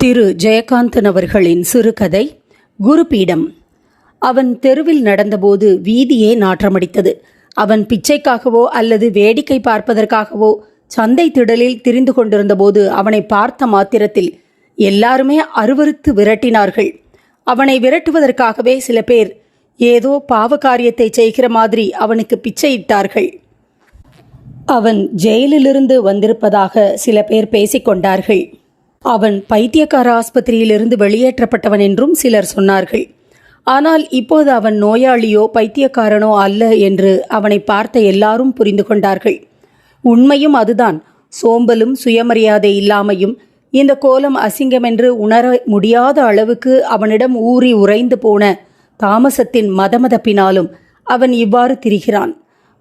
திரு ஜெயகாந்தன் அவர்களின் சிறுகதை குருபீடம். அவன் தெருவில் நடந்தபோது வீதியே நாற்றமடித்தது. அவன் பிச்சைக்காகவோ அல்லது வேடிக்கை பார்ப்பதற்காகவோ சந்தை திடலில் திரிந்து கொண்டிருந்தபோது அவனை பார்த்த மாத்திரத்தில் எல்லாருமே அருவருத்து விரட்டினார்கள். அவனை விரட்டுவதற்காகவே சில பேர் ஏதோ பாவ காரியத்தை செய்கிற மாதிரி அவனுக்கு பிச்சையிட்டார்கள். அவன் ஜெயிலிலிருந்து வந்திருப்பதாக சில பேர் பேசிக்கொண்டார்கள். அவன் பைத்தியக்கார ஆஸ்பத்திரியிலிருந்து வெளியேற்றப்பட்டவன் என்றும் சிலர் சொன்னார்கள். ஆனால் இப்போது அவன் நோயாளியோ பைத்தியக்காரனோ அல்ல என்று அவனை பார்த்த எல்லாரும் புரிந்து கொண்டார்கள். உண்மையும் அதுதான். சோம்பலும் சுயமரியாதை இல்லாமையும் இந்த கோலம் அசிங்கமென்று உணர முடியாத அளவுக்கு அவனிடம் ஊறி உறைந்து போன தாமசத்தின் மதமதப்பினாலும் அவன் இவ்வாறு திரிகிறான்.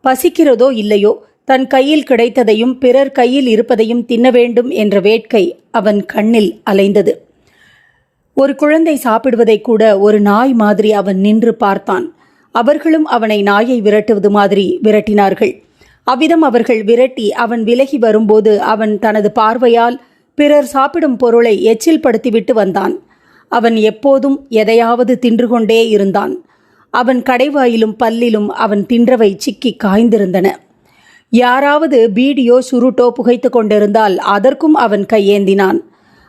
பசிக்கிறதோ இல்லையோ தன் கையில் கிடைத்ததையும் பிறர் கையில் இருப்பதையும் தின்ன வேண்டும் என்ற வேட்கை அவன் கண்ணில் அலைந்தது. ஒரு குழந்தை சாப்பிடுவதை கூட ஒரு நாய் மாதிரி அவன் நின்று பார்த்தான். அவர்களும் அவனை நாயை விரட்டுவது மாதிரி விரட்டினார்கள். அவ்விதம் அவர்கள் விரட்டி அவன் விலகி வரும்போது அவன் தனது பார்வையால் பிறர் சாப்பிடும் பொருளை எச்சில் படுத்திவிட்டு வந்தான். அவன் எப்போதும் எதையாவது தின்று கொண்டே இருந்தான். அவன் கடைவாயிலும் பல்லிலும் அவன் தின்றவை சிக்கி காய்ந்திருந்தன. யாராவது பீடியோ சுருட்டோ புகைத்து கொண்டிருந்தால் அதற்கும் அவன் கையேந்தினான்.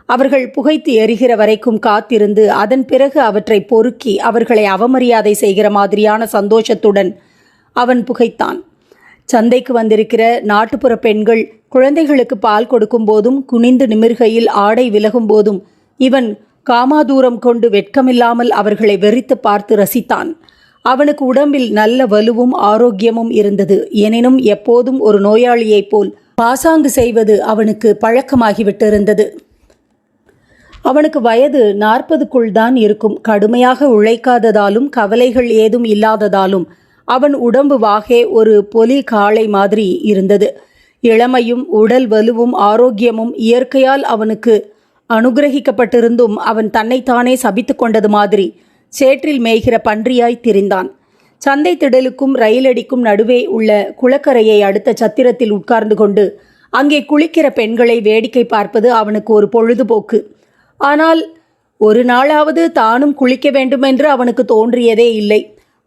அவர்கள் புகைத்து எரிகிற வரைக்கும் காத்திருந்து அதன் பிறகு அவற்றை பொறுக்கி அவர்களை அவமரியாதை செய்கிற மாதிரியான சந்தோஷத்துடன் அவன் புகைத்தான். சந்தைக்கு வந்திருக்கிற நாட்டுப்புற பெண்கள் குழந்தைகளுக்கு பால் கொடுக்கும் போதும் குனிந்து நிமிர்கையில் ஆடை விலகும் போதும் இவன் காமாதூரம் கொண்டு வெட்கமில்லாமல் அவர்களை வெறித்து பார்த்து ரசித்தான். அவனுக்கு உடம்பில் நல்ல வலுவும் ஆரோக்கியமும் இருந்தது. எனினும் எப்போதும் ஒரு நோயாளியைப் போல் பாசாங்கு செய்வது அவனுக்கு பழக்கமாகிவிட்டிருந்தது. அவனுக்கு வயது நாற்பதுக்குள் தான் இருக்கும். கடுமையாக உழைக்காததாலும் கவலைகள் ஏதும் இல்லாததாலும் அவன் உடம்பு வாகே ஒரு பொலி காளை மாதிரி இருந்தது. இளமையும் உடல் வலுவும் ஆரோக்கியமும் இயற்கையால் அவனுக்கு அனுகிரகிக்கப்பட்டிருந்தும் அவன் தன்னைத்தானே சபித்து கொண்டது மாதிரி சேற்றில் மேய்கிற பன்றியாய் திரிந்தான். சந்தை திடலுக்கும் ரயிலடிக்கும் நடுவே உள்ள குளக்கரையை அடுத்த சத்திரத்தில் உட்கார்ந்து கொண்டு அங்கே குளிக்கிற பெண்களை வேடிக்கை பார்ப்பது அவனுக்கு ஒரு பொழுதுபோக்கு. ஆனால் ஒரு நாளாவது தானும் குளிக்க வேண்டுமென்று அவனுக்கு தோன்றியதே இல்லை.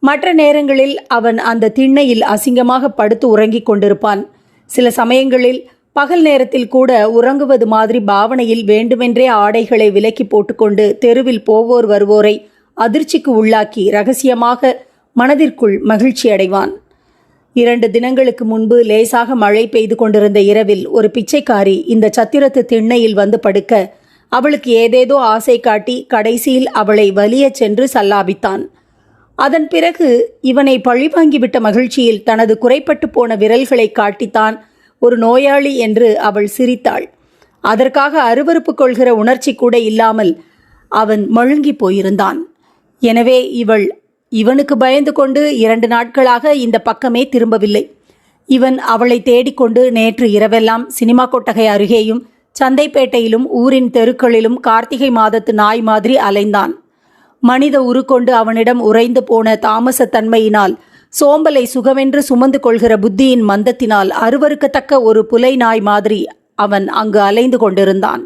மற்ற நேரங்களில் அவன் அந்த திண்ணையில் அசிங்கமாக படுத்து உறங்கிக் கொண்டிருப்பான். சில சமயங்களில் பகல் நேரத்தில் கூட உறங்குவது மாதிரி பாவனையில் வேண்டுமென்றே ஆடைகளை விலக்கி போட்டுக்கொண்டு தெருவில் போவோர் வருவோரை அதிர்ச்சிக்கு உள்ளாக்கி ரகசியமாக மனதிற்குள் மகிழ்ச்சி அடைவான். இரண்டு தினங்களுக்கு முன்பு லேசாக மழை பெய்து கொண்டிருந்த இரவில் ஒரு பிச்சைக்காரி இந்த சத்திரத்து திண்ணையில் வந்து படுக்க அவளுக்கு ஏதேதோ ஆசை காட்டி கடைசியில் அவளை வலிய சென்று சல்லாபித்தான். அதன் பிறகு இவனை பழிவாங்கிவிட்ட மகிழ்ச்சியில் தனது குறைப்பட்டு போன விரல்களை காட்டித்தான் ஒரு நோயாளி என்று அவள் சிரித்தாள். அதற்காக அருவருப்பு கொள்கிற உணர்ச்சி கூட இல்லாமல் அவன் மழுங்கி போயிருந்தான். எனவே இவள் இவனுக்கு பயந்து கொண்டு இரண்டு நாட்களாக இந்த பக்கமே திரும்பவில்லை. இவன் அவளை தேடிக்கொண்டு நேற்று இரவெல்லாம் சினிமா கொட்டகை அருகேயும் சந்தைப்பேட்டையிலும் ஊரின் தெருக்களிலும் கார்த்திகை மாதத்து நாய் மாதிரி அலைந்தான். மனித உருக்கொண்டு அவனிடம் உறைந்து போன தாமசத்தன்மையினால் சோம்பலை சுகமென்று சுமந்து கொள்கிற புத்தியின் மந்தத்தினால் அருவருக்கத்தக்க ஒரு புலை நாய் மாதிரி அவன் அங்கு அலைந்து கொண்டிருந்தான்.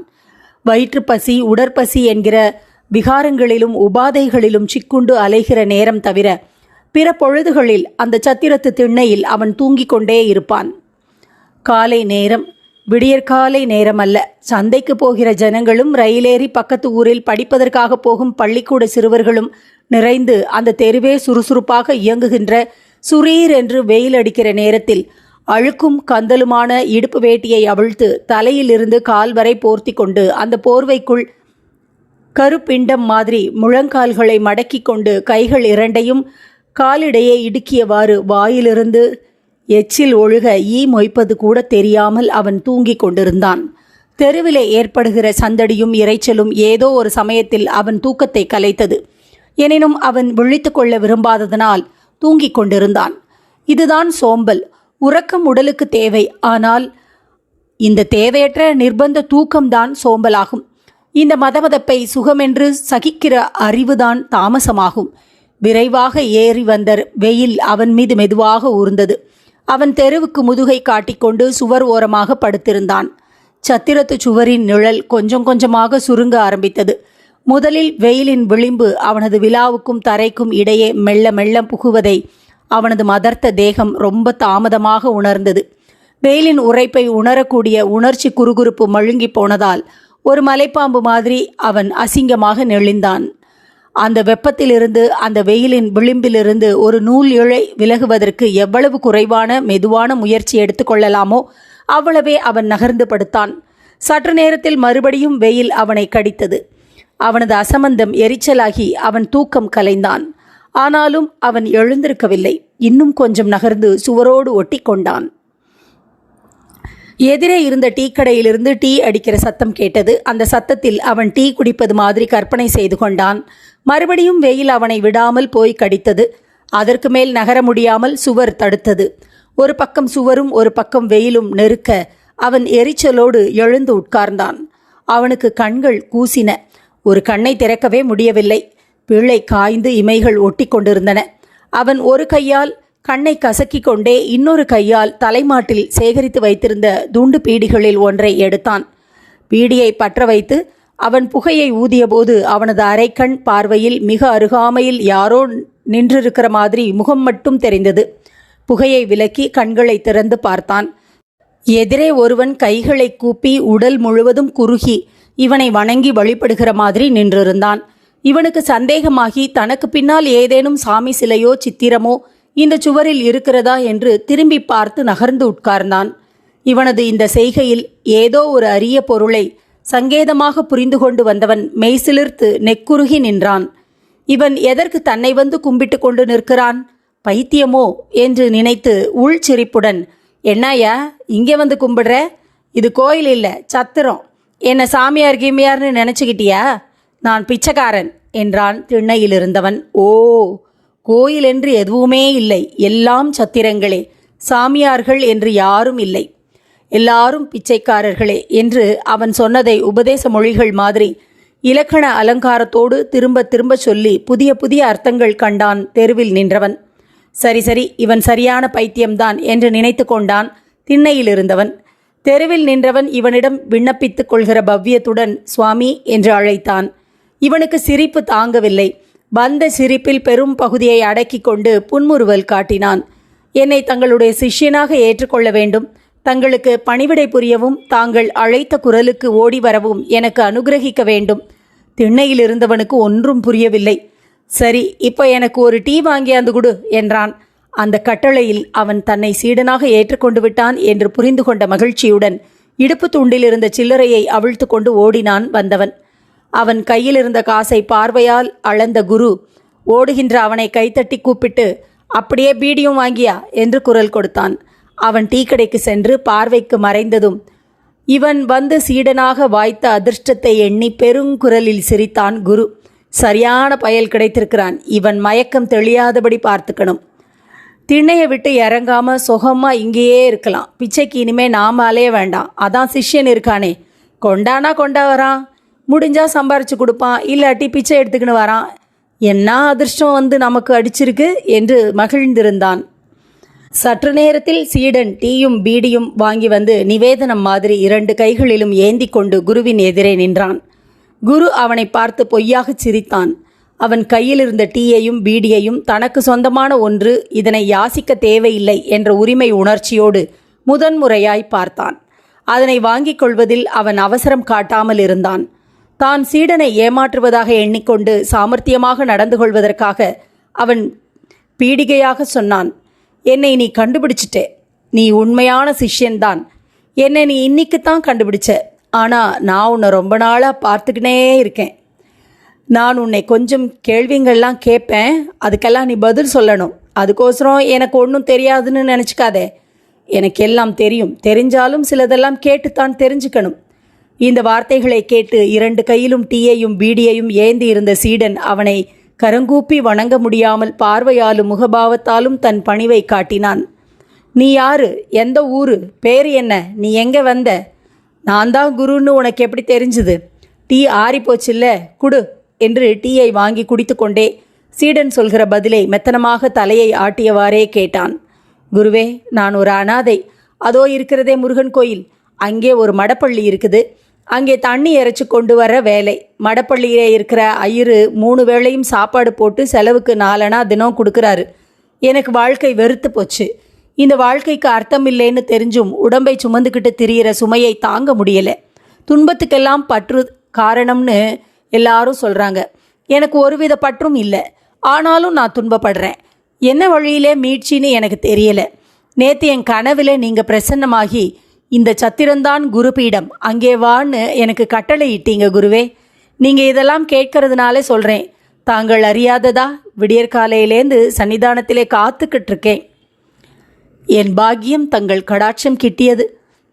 வயிற்றுப்பசி உடற்பசி என்கிற விகாரங்களிலும் உபாதைகளிலும் சிக்குண்டு அலைகிற நேரம் தவிர பிற பொழுதுகளில் அந்த சத்திரத்து திண்ணையில் அவன் தூங்கிக் கொண்டே இருப்பான். காலை நேரம் விடியற்காலை நேரம் அல்ல. சந்தைக்கு போகிற ஜனங்களும் ரயிலேறி பக்கத்து ஊரில் படிப்பதற்காக போகும் பள்ளிக்கூட சிறுவர்களும் நிறைந்து அந்த தெருவே சுறுசுறுப்பாக இயங்குகின்ற சுரீர் என்று வெயில் அடிக்கிற நேரத்தில் அழுக்கும் கந்தலுமான இடுப்பு வேட்டியை அவிழ்த்து தலையிலிருந்து கால் வரை போர்த்தி கொண்டு அந்த போர்வைக்குள் கருப்பிண்டம் மாதிரி முழங்கால்களை மடக்கி கொண்டு கைகள் இரண்டையும் காலிடையே இடுக்கியவாறு வாயிலிருந்து எச்சில் ஒழுக ஈ மொய்ப்பது கூட தெரியாமல் அவன் தூங்கிக் கொண்டிருந்தான். தெருவிலே ஏற்படுகிற சந்தடியும் இரைச்சலும் ஏதோ ஒரு சமயத்தில் அவன் தூக்கத்தை கலைத்தது. எனினும் அவன் விழித்து கொள்ள விரும்பாததனால் தூங்கிக் கொண்டிருந்தான். இதுதான் சோம்பல். உறக்கம் உடலுக்கு தேவை. ஆனால் இந்த தேவையற்ற நிர்பந்த தூக்கம்தான் சோம்பலாகும். இந்த மதமதப்பை சுகமென்று சகிக்கிற அறிவுதான் தாமசமாகும். விரைவாக ஏறி வந்த வெயில் அவன் மீது மெதுவாக ஊர்ந்தது. அவன் தெருவுக்கு முதுகை காட்டிக்கொண்டு சுவர் ஓரமாக படுத்திருந்தான். சத்திரத்து சுவரின் நிழல் கொஞ்சம் கொஞ்சமாக சுருங்க ஆரம்பித்தது. முதலில் வெயிலின் விளிம்பு அவனது விழாவுக்கும் தரைக்கும் இடையே மெல்ல மெல்ல புகுவதை அவனது மதர்த்த தேகம் ரொம்ப தாமதமாக உணர்ந்தது. வெயிலின் உரைப்பை உணரக்கூடிய உணர்ச்சி குறுகுறுப்பு மழுங்கி போனதால் ஒரு மலைப்பாம்பு மாதிரி அவன் அசிங்கமாக நெளிந்தான். அந்த வெப்பத்திலிருந்து அந்த வெயிலின் விளிம்பிலிருந்து ஒரு நூல் இழை விலகுவதற்கு எவ்வளவு குறைவான மெதுவான முயற்சி எடுத்துக்கொள்ளலாமோ அவ்வளவே அவன் நகர்ந்து படுத்தான். சற்று நேரத்தில் மறுபடியும் வெயில் அவனை கடித்தது. அவனது அசமந்தம் எரிச்சலாகி அவன் தூக்கம் கலைந்தான். ஆனாலும் அவன் எழுந்திருக்கவில்லை. இன்னும் கொஞ்சம் நகர்ந்து சுவரோடு ஒட்டி கொண்டான் எதிரே இருந்த டீ கடையிலிருந்து டீ அடிக்கிற சத்தம் கேட்டது. அந்த சத்தத்தில் அவன் டீ குடிப்பது மாதிரி கற்பனை செய்து கொண்டான். மறுபடியும் வெயில் அவனை விடாமல் போய் கடித்தது. அதற்கு மேல் நகர முடியாமல் சுவர் தடுத்தது. ஒரு பக்கம் சுவரும் ஒரு பக்கம் வெயிலும் நெருக்க அவன் எரிச்சலோடு எழுந்து உட்கார்ந்தான். அவனுக்கு கண்கள் கூசின. ஒரு கண்ணை திறக்கவே முடியவில்லை. பிள்ளை காய்ந்து இமைகள் ஒட்டி கொண்டிருந்தன அவன் ஒரு கையால் கண்ணை கசக்கிக் கொண்டே இன்னொரு கையால் தலைமாட்டில் சேகரித்து வைத்திருந்த துண்டு பீடிகளில் ஒன்றை எடுத்தான். பீடியை பற்ற வைத்து அவன் புகையை ஊதியபோது அவனது அரைக்கண் பார்வையில் மிக அருகாமையில் யாரோ நின்றிருக்கிற மாதிரி முகம் மட்டும் தெரிந்தது. புகையை விலக்கி கண்களை திறந்து பார்த்தான். எதிரே ஒருவன் கைகளை கூப்பி உடல் முழுவதும் குறுகி இவனை வணங்கி வழிபடுகிற மாதிரி நின்றிருந்தான். இவனுக்கு சந்தேகமாகி தனக்கு பின்னால் ஏதேனும் சாமி சிலையோ சித்திரமோ இந்த சுவரில் இருக்கிறதா என்று திரும்பி பார்த்து நகர்ந்து உட்கார்ந்தான். இவனது இந்த செய்கையில் ஏதோ ஒரு அரிய பொருளை சங்கேதமாக புரிந்து கொண்டு வந்தவன் மெய்சிலிர்த்து நெக்குருகி நின்றான். இவன் எதற்கு தன்னை வந்து கும்பிட்டு கொண்டு நிற்கிறான்? பைத்தியமோ? என்று நினைத்து உள்சிரிப்புடன் என்னய்யா இங்கே வந்து கும்பிடுற? இது கோயில் இல்லை சத்திரம். என்ன சாமியார் கீமியார்னு நினச்சிக்கிட்டியா? நான் பிச்சைக்காரன் என்றான் திண்ணையில் இருந்தவன் ஓ கோயில் என்று எதுவுமே இல்லை. எல்லாம் சத்திரங்களே. சாமியார்கள் என்று யாரும் இல்லை. எல்லாரும் பிச்சைக்காரர்களே என்று அவன் சொன்னதை உபதேச மொழிகள் மாதிரி இலக்கண அலங்காரத்தோடு திரும்ப திரும்ப சொல்லி புதிய புதிய அர்த்தங்கள் கண்டான் தெருவில் நின்றவன். சரி சரி இவன் சரியான பைத்தியம்தான் என்று நினைத்து கொண்டான் திண்ணையில் இருந்தவன். தெருவில் நின்றவன் இவனிடம் விண்ணப்பித்துக் கொள்கிற பவ்யத்துடன் சுவாமி என்று அழைத்தான். இவனுக்கு சிரிப்பு தாங்கவில்லை. வந்த சிரிப்பில் பெரும் பகுதியை அடக்கிக் கொண்டு புன்முறுவல் காட்டினான். என்னை தங்களுடைய சிஷ்யனாக ஏற்றுக்கொள்ள வேண்டும். தங்களுக்கு பணிவிடை புரியவும் தாங்கள் அழைத்த குரலுக்கு ஓடி வரவும் எனக்கு அனுகிரகிக்க வேண்டும். திண்ணையில் இருந்தவனுக்கு ஒன்றும் புரியவில்லை. சரி இப்போ எனக்கு ஒரு டீ வாங்கியாந்து கொடு என்றான். அந்த கட்டளையில் அவன் தன்னை சீடனாக ஏற்றுக்கொண்டு விட்டான் என்று புரிந்து கொண்ட மகிழ்ச்சியுடன் இடுப்பு துண்டில் இருந்த சில்லறையை அவிழ்த்து கொண்டு ஓடினான் வந்தவன். அவன் கையில் இருந்த காசை பார்வையால் அளந்த குரு ஓடுகின்ற அவனை கைத்தட்டி கூப்பிட்டு அப்படியே பீடியும் வாங்கியா? என்று குரல் கொடுத்தான். அவன் டீக்கடைக்கு சென்று பார்வைக்கு மறைந்ததும் இவன் வந்து சீடனாக வாய்த்த அதிர்ஷ்டத்தை எண்ணி பெருங்குரலில் சிரித்தான் குரு. சரியான பயல் கிடைத்திருக்கிறான். இவன் மயக்கம் தெளியாதபடி பார்த்துக்கணும். திண்ணையை விட்டு இறங்காம சுகமா இங்கேயே இருக்கலாம். பிச்சைக்கு இனிமே நாம அலைய வேண்டாம். அதான் சிஷ்யன் இருக்கானே. கொண்டானா கொண்டா வரான் முடிஞ்சால் சம்பாரிச்சு கொடுப்பான் இல்லாட்டி பிச்சை எடுத்துக்கின்னு வரான். என்ன அதிர்ஷ்டம் வந்து நமக்கு அடிச்சிருக்கு என்று மகிழ்ந்திருந்தான். சற்று நேரத்தில் சீடன் டீயும் பீடியும் வாங்கி வந்து நிவேதனம் மாதிரி இரண்டு கைகளிலும் ஏந்தி கொண்டு குருவின் எதிரே நின்றான். குரு அவனை பார்த்து பொய்யாகச் சிரித்தான். அவன் கையில் இருந்த டீயையும் பீடியையும் தனக்கு சொந்தமான ஒன்று இதனை யாசிக்க தேவையில்லை என்ற உரிமை உணர்ச்சியோடு முதன்முறையாய் பார்த்தான். அதனை வாங்கிக் கொள்வதில் அவன் அவசரம் காட்டாமல் இருந்தான். தான் சீடனை ஏமாற்றுவதாக எண்ணிக்கொண்டு சாமர்த்தியமாக நடந்து கொள்வதற்காக அவன் பீடிகையாக சொன்னான் என்னை நீ கண்டுபிடிச்சிட்டே. நீ உண்மையான சிஷ்யன்தான். என்னை நீ இன்னைக்குத்தான் கண்டுபிடிச்ச. ஆனால் நான் உன்னை ரொம்ப நாளாக பார்த்துக்கினே இருக்கேன். நான் உன்னை கொஞ்சம் கேள்விங்கள்லாம் கேட்பேன். அதுக்கெல்லாம் நீ பதில் சொல்லணும். அதுக்கோசரம் எனக்கு ஒன்றும் தெரியாதுன்னு நினச்சிக்காதே. எனக்கு எல்லாம் தெரியும். தெரிஞ்சாலும் சிலதெல்லாம் கேட்டுத்தான் தெரிஞ்சுக்கணும். இந்த வார்த்தைகளை கேட்டு இரண்டு கையிலும் டீயையும் பீடியையும் ஏந்தி இருந்த சீடன் அவனை கரங்கூப்பி வணங்க முடியாமல் பார்வையாலும் முகபாவத்தாலும் தன் பணிவை காட்டினான். நீ யாரு? எந்த ஊரு? பேர் என்ன? நீ எங்கே வந்த? நான் தான் குருன்னு உனக்கு எப்படி தெரிஞ்சுது? டீ ஆறிப்போச்சில்ல? குடு என்று டீயை வாங்கி குடித்துக்கொண்டே சீடன் சொல்கிற பதிலை மெத்தனமாக தலையை ஆட்டியவாறே கேட்டான். குருவே நான் ஒரு அனாதை. அதோ இருக்கிறதே முருகன் கோயில். அங்கே ஒரு மடப்பள்ளி இருக்குது. அங்கே தண்ணி இறைச்சி கொண்டு வர வேலை. மடப்பள்ளியிலே இருக்கிற ஐயரு மூணு வேளையும் சாப்பாடு போட்டு செலவுக்கு நாலனா தினம் கொடுக்குறாரு. எனக்கு வாழ்க்கை வெறுத்து போச்சு. இந்த வாழ்க்கைக்கு அர்த்தம் இல்லைன்னு தெரிஞ்சும் உடம்பை சுமந்துக்கிட்டு திரியிற சுமையை தாங்க முடியலை. துன்பத்துக்கெல்லாம் பற்று காரணம்னு எல்லாரும் சொல்கிறாங்க எனக்கு ஒருவித பற்றும் இல்லை. ஆனாலும் நான் துன்பப்படுறேன். என்ன வழியிலே மீட்சின்னு எனக்கு தெரியலை. நேற்று என் கனவில் நீங்கள் பிரசன்னமாகி இந்த சத்திரம்தான் குருபீடம். அங்கே வான்னு எனக்கு கட்டளை இட்டீங்க குருவே. நீங்கள் இதெல்லாம் கேட்கறதுனாலே சொல்கிறேன் தாங்கள் அறியாததா? விடியற்காலையிலேந்து சன்னிதானத்திலே காத்துக்கிட்டு இருக்கேன் என் பாக்கியம் தங்கள் கடாட்சம் கிட்டியது.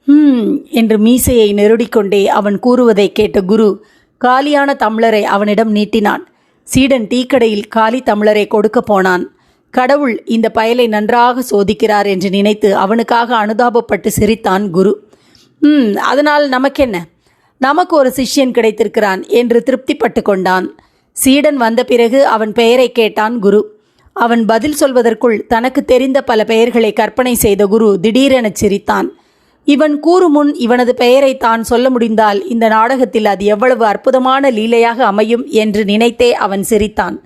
ஹம் என்று மீசையை நெருடிக்கொண்டே அவன் கூறுவதை கேட்ட குரு காலியான தம்ளரை அவனிடம் நீட்டினான். சீடன் டீக்கடையில் காலி தம்ளரை கொடுக்க போனான். கடவுள் இந்த பயலை நன்றாக சோதிக்கிறார் என்று நினைத்து அவனுக்காக அனுதாபப்பட்டு சிரித்தான் குரு. ம் அதனால் நமக்கென்ன? நமக்கு ஒரு சிஷ்யன் கிடைத்திருக்கிறான் என்று திருப்திப்பட்டு கொண்டான். சீடன் வந்த பிறகு அவன் பெயரை கேட்டான் குரு. அவன் பதில் சொல்வதற்குள் தனக்கு தெரிந்த பல பெயர்களை கற்பனை செய்த குரு திடீரெனச் சிரித்தான். இவன் கூறுமுன் இவனது பெயரை தான் சொல்ல முடிந்தால் இந்த நாடகத்தில் அது எவ்வளவு அற்புதமான லீலையாக அமையும் என்று நினைத்தே அவன் சிரித்தான்.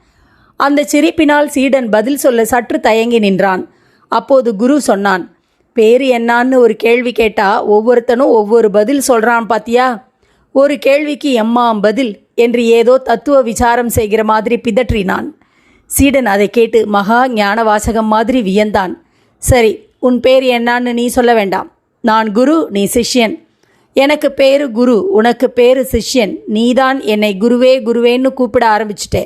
அந்த சிரிப்பினால் சீடன் பதில் சொல்ல சற்று தயங்கி நின்றான். அப்போது குரு சொன்னான் பேரு என்னான்னு ஒரு கேள்வி கேட்டா ஒவ்வொருத்தனும் ஒவ்வொரு பதில் சொல்றான் பாத்தியா? ஒரு கேள்விக்கு எம்மாம் பதில்? என்று ஏதோ தத்துவ விசாரம் செய்கிற மாதிரி பிதற்றினான். சீடன் அதை கேட்டு மகா ஞான வாசகம் மாதிரி வியந்தான். சரி உன் பேர் என்னான்னு நீ சொல்ல வேண்டாம். நான் குரு நீ சிஷ்யன். எனக்கு பேரு குரு உனக்கு பேரு சிஷ்யன். நீதான் என்னை குருவே குருவேன்னு கூப்பிட ஆரம்பிச்சிட்டே.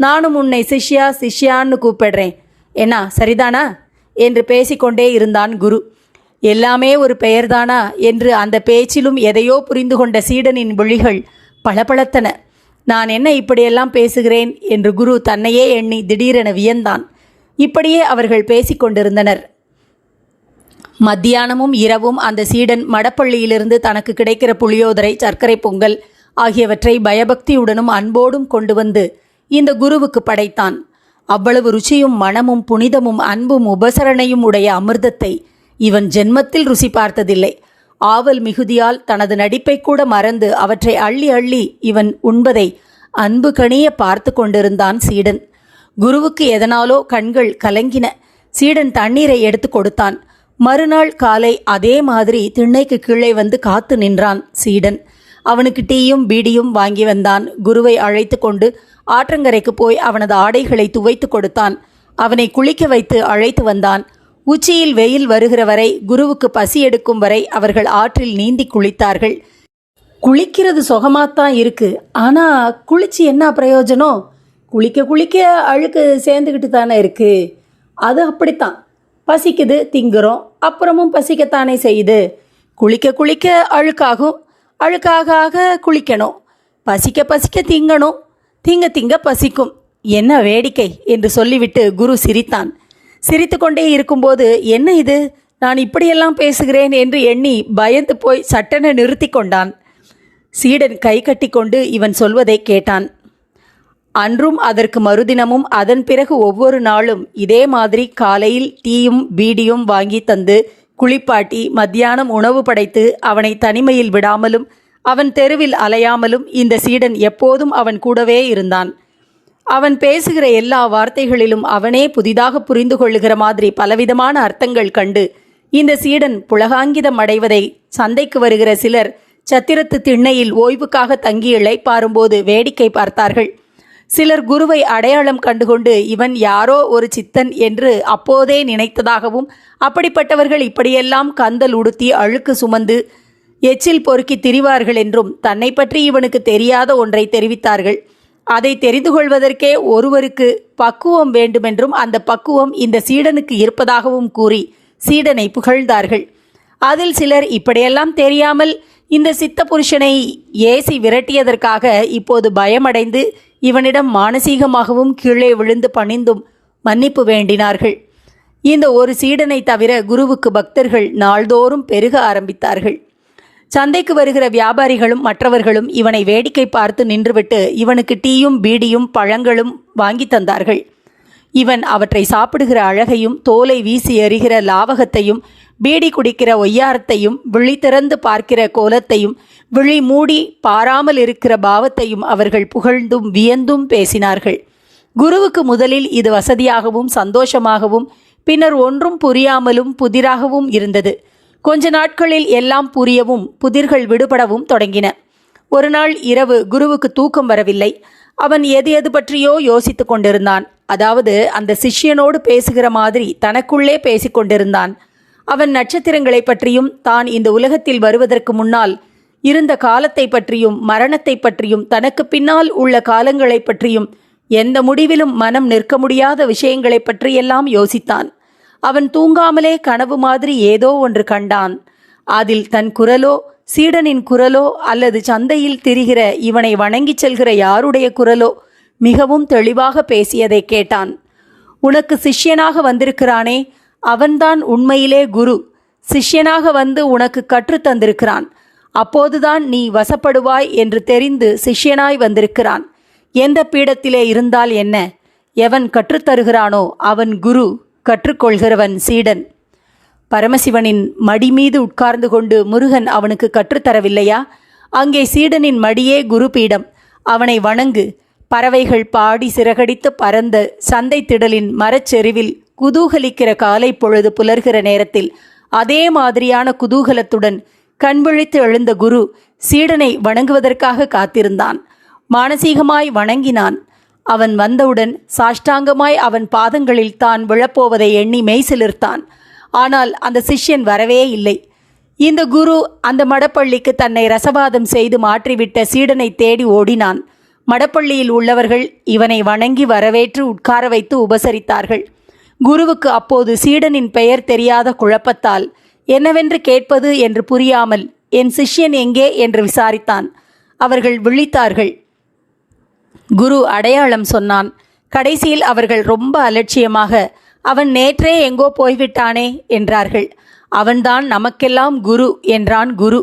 நானும் உன்னை சிஷ்யா சிஷ்யான்னு கூப்பிடுறேன். என்ன சரிதானா? என்று பேசிக்கொண்டே இருந்தான் குரு. எல்லாமே ஒரு பெயர்தானா? என்று அந்த பேச்சிலும் எதையோ புரிந்து கொண்ட சீடனின் விழிகள் பளபளத்தன. நான் என்ன இப்படியெல்லாம் பேசுகிறேன்? என்று குரு தன்னையே எண்ணி திடீரென வியந்தான். இப்படியே அவர்கள் பேசிக்கொண்டிருந்தனர். மத்தியானமும் இரவும் அந்த சீடன் மடப்பள்ளியிலிருந்து தனக்கு கிடைக்கிற புளியோதரை சர்க்கரை பொங்கல் ஆகியவற்றை பயபக்தியுடனும் அன்போடும் கொண்டு வந்து இந்த குருவுக்கு படைத்தான். அவ்வளவு ருச்சியும் மனமும் புனிதமும் அன்பும் உபசரணையும் உடைய அமிர்தத்தை இவன் ஜென்மத்தில் ருசி பார்த்ததில்லை. ஆவல் மிகுதியால் தனது நடிப்பை கூட மறந்து அவற்றை அள்ளி அள்ளி இவன் உண்பதை அன்பு கணிய பார்த்து கொண்டிருந்தான் சீடன். குருவுக்கு எதனாலோ கண்கள் கலங்கின. சீடன் தண்ணீரை எடுத்து கொடுத்தான். மறுநாள் காலை அதே மாதிரி திண்ணைக்கு கீழே வந்து காத்து நின்றான் சீடன். அவனுக்கு டீயும் பீடியும் வாங்கி வந்தான். குருவை அழைத்து கொண்டு ஆற்றங்கரைக்கு போய் அவனது ஆடைகளை துவைத்து கொடுத்தான். அவனை குளிக்க வைத்து அழைத்து வந்தான். உச்சியில் வெயில் வருகிற வரை குருவுக்கு பசி எடுக்கும் வரை அவர்கள் ஆற்றில் நீந்தி குளித்தார்கள். குளிக்கிறது சுகமாகத்தான் இருக்கு. ஆனா குளிச்சு என்ன பிரயோஜனம் குளிக்க குளிக்க அழுக்கு சேர்ந்துக்கிட்டு தானே இருக்கு. அது அப்படித்தான். பசிக்குது திங்குறோம் அப்புறமும் பசிக்கத்தானே செய்யுது. குளிக்க குளிக்க அழுக்காகும் அழுக்காக குளிக்கணும். பசிக்க பசிக்க திங்கணும். திங்க திங்க பசிக்கும். என்ன வேடிக்கை என்று சொல்லிவிட்டு குரு சிரித்தான். சிரித்துக்கொண்டே இருக்கும்போது என்ன இது? நான் இப்படியெல்லாம் பேசுகிறேன் என்று எண்ணி பயந்து போய் சட்டென நிறுத்தி கொண்டான். சீடன் கை கட்டிக்கொண்டு இவன் சொல்வதை கேட்டான். அன்றும் அதற்கு மறுதினமும் அதன் பிறகு ஒவ்வொரு நாளும் இதே மாதிரி காலையில் டீயும் பீடியும் வாங்கி தந்து குளிப்பாட்டி மத்தியானம் உணவு படைத்து அவனை தனிமையில் விடாமலும் அவன் தெருவில் அலையாமலும் இந்த சீடன் எப்போதும் அவன் கூடவே இருந்தான். அவன் பேசுகிற எல்லா வார்த்தைகளிலும் அவனே புதிதாக புரிந்து கொள்ளுகிற மாதிரி பலவிதமான அர்த்தங்கள் கண்டு இந்த சீடன் புலகாங்கிதம் அடைவதை சந்தைக்கு வருகிற சிலர் சத்திரத்து திண்ணையில் ஓய்வுக்காக தங்கி இழைப்பாரும்போது வேடிக்கை பார்த்தார்கள். சிலர் குருவை அடையாளம் கண்டுகொண்டு இவன் யாரோ ஒரு சித்தன் என்று அப்போதே நினைத்ததாகவும் அப்படிப்பட்டவர்கள் இப்படியெல்லாம் கந்தல் உடுத்தி அழுக்கு சுமந்து எச்சில் பொறுக்கி திரிவார்கள் என்றும் தன்னை பற்றி இவனுக்கு தெரியாத ஒன்றை தெரிவித்தார்கள். அதை தெரிந்து கொள்வதற்கே ஒருவருக்கு பக்குவம் வேண்டுமென்றும் அந்த பக்குவம் இந்த சீடனுக்கு இருப்பதாகவும் கூறி சீடனை புகழ்ந்தார்கள். அதில் சிலர் இப்படியெல்லாம் தெரியாமல் இந்த சித்த புருஷனை ஏசி விரட்டியதற்காக இப்போது பயமடைந்து இவனிடம் மானசீகமாகவும் கீழே விழுந்து பணிந்தும் மன்னிப்பு வேண்டினார்கள். இந்த ஒரு சீடனை தவிர குருவுக்கு பக்தர்கள் நாள்தோறும் பெருக ஆரம்பித்தார்கள். சந்தைக்கு வருகிற வியாபாரிகளும் மற்றவர்களும் இவனை வேடிக்கை பார்த்து நின்றுவிட்டு இவனுக்கு டீயும் பீடியும் பழங்களும் வாங்கி தந்தார்கள். இவன் அவற்றை சாப்பிடுகிற அழகையும் தோலை வீசி எறிகிற லாவகத்தையும் பீடி குடிக்கிற ஒய்யாரத்தையும் விழி திறந்து பார்க்கிற கோலத்தையும் விழி மூடி பாராமல் இருக்கிற பாவத்தையும் அவர்கள் புகழ்ந்தும் வியந்தும் பேசினார்கள். குருவுக்கு முதலில் இது வசதியாகவும் சந்தோஷமாகவும் பின்னர் ஒன்றும் புரியாமலும் புதிராகவும் இருந்தது. கொஞ்ச நாட்களில் எல்லாம் புரியவும் புதிர்கள் விடுபடவும் தொடங்கின. ஒரு நாள் இரவு குருவுக்கு தூக்கம் வரவில்லை. அவன் எது எது பற்றியோ யோசித்து கொண்டிருந்தான். அதாவது அந்த சிஷ்யனோடு பேசுகிற மாதிரி தனக்குள்ளே பேசிக்கொண்டிருந்தான் அவன் நட்சத்திரங்களை பற்றியும் தான் இந்த உலகத்தில் வருவதற்கு முன்னால் இருந்த காலத்தை பற்றியும் மரணத்தை பற்றியும் தனக்கு பின்னால் உள்ள காலங்களை பற்றியும் எந்த முடிவிலும் மனம் நிற்க முடியாத விஷயங்களை பற்றியெல்லாம் யோசித்தான். அவன் தூங்காமலே கனவு மாதிரி ஏதோ ஒன்று கண்டான். அதில் தன் குரலோ சீடனின் குரலோ அல்லது சந்தையில் திரிகிற இவனை வணங்கிச் செல்கிற யாருடைய குரலோ மிகவும் தெளிவாக பேசியதை கேட்டான். உனக்கு சிஷ்யனாக வந்திருக்கிறானே அவன்தான் உண்மையிலே குரு. சிஷ்யனாக வந்து உனக்கு கற்றுத் தந்திருக்கிறான். அப்போதுதான் நீ வசப்படுவாய் என்று தெரிந்து சிஷ்யனாய் வந்திருக்கிறான். எந்த பீடத்திலே இருந்தால் என்ன? எவன் கற்றுத்தருகிறானோ அவன் குரு கற்றுக்கொள்கிறவன் சீடன். பரமசிவனின் மடி மீது உட்கார்ந்து கொண்டு முருகன் அவனுக்கு கற்றுத்தரவில்லையா அங்கே சீடனின் மடியே குரு பீடம். அவனை வணங்கு. பறவைகள் பாடி சிறகடித்து பறந்த சந்தை திடலின் மரச்செறிவில் குதூகலிக்கிற காலை பொழுது புலர்கிற நேரத்தில் அதே மாதிரியான குதூகலத்துடன் கண்விழித்து எழுந்த குரு சீடனை வணங்குவதற்காக காத்திருந்தான். மானசீகமாய் வணங்கினான். அவன் வந்தவுடன் சாஷ்டாங்கமாய் அவன் பாதங்களில் தான் விழப்போவதை எண்ணி மெய்சிலிர்த்தான் ஆனால் அந்த சிஷ்யன் வரவே இல்லை. இந்த குரு அந்த மடப்பள்ளிக்கு தன்னை ரசவாதம் செய்து மாற்றிவிட்ட சீடனை தேடி ஓடினான். மடப்பள்ளியில் உள்ளவர்கள் இவனை வணங்கி வரவேற்று உட்கார வைத்து உபசரித்தார்கள். குருவுக்கு அப்போது சீடனின் பெயர் தெரியாத குழப்பத்தால் என்னவென்று கேட்பது? என்று புரியாமல் என் சிஷ்யன் எங்கே? என்று விசாரித்தான். அவர்கள் விழித்தார்கள். குரு அடையாளம் சொன்னான். கடைசியில் அவர்கள் ரொம்ப அலட்சியமாக அவன் நேற்றே எங்கோ போய்விட்டானே? என்றார்கள். அவன்தான் நமக்கெல்லாம் குரு என்றான் குரு.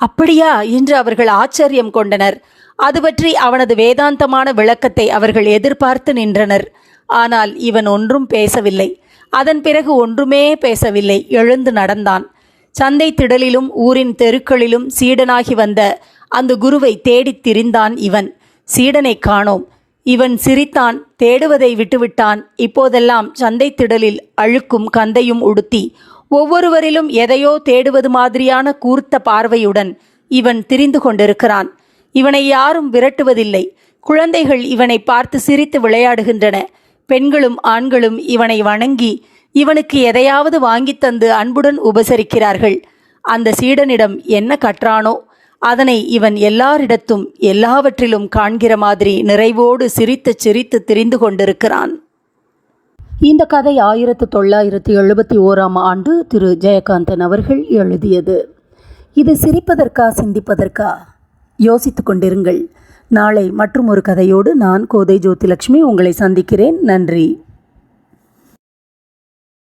அப்படியா? என்று அவர்கள் ஆச்சரியம் கொண்டனர். அது பற்றி அவனது வேதாந்தமான விளக்கத்தை அவர்கள் எதிர்பார்த்து நின்றனர். ஆனால் இவன் ஒன்றும் பேசவில்லை. அதன் பிறகு ஒன்றுமே பேசவில்லை. எழுந்து நடந்தான். சந்தை திடலிலும் ஊரின் தெருக்களிலும் சீடனாகி வந்த அந்த குருவை தேடித் திரிந்தான் இவன். சீடனை காணோம். இவன் சிரித்தான் தேடுவதை விட்டுவிட்டான். இப்போதெல்லாம் சந்தை திடலில் அழுக்கும் கந்தையும் உடுத்தி ஒவ்வொருவரிலும் எதையோ தேடுவது மாதிரியான கூர்த்த பார்வையுடன் இவன் திரிந்து கொண்டிருக்கிறான். இவனை யாரும் விரட்டுவதில்லை. குழந்தைகள் இவனை பார்த்து சிரித்து விளையாடுகின்றன. பெண்களும் ஆண்களும் இவனை வணங்கி இவனுக்கு எதையாவது வாங்கித் தந்து அன்புடன் உபசரிக்கிறார்கள். அந்த சீடனிடம் என்ன கற்றானோ அதனை இவன் எல்லாரிடத்தும் எல்லாவற்றிலும் காண்கிற மாதிரி நிறைவோடு சிரித்து சிரித்து திரிந்து கொண்டிருக்கிறான். இந்த கதை ஆயிரத்து தொள்ளாயிரத்து எழுபத்தி ஓராம் ஆண்டு திரு. ஜெயகாந்தன் அவர்கள் எழுதியது. இது சிரிப்பதற்கா சிந்திப்பதற்கா? யோசித்து கொண்டிருங்கள். நாளை மற்றும் ஒரு கதையோடு நான் கோதை ஜோதிலட்சுமி உங்களை சந்திக்கிறேன். நன்றி.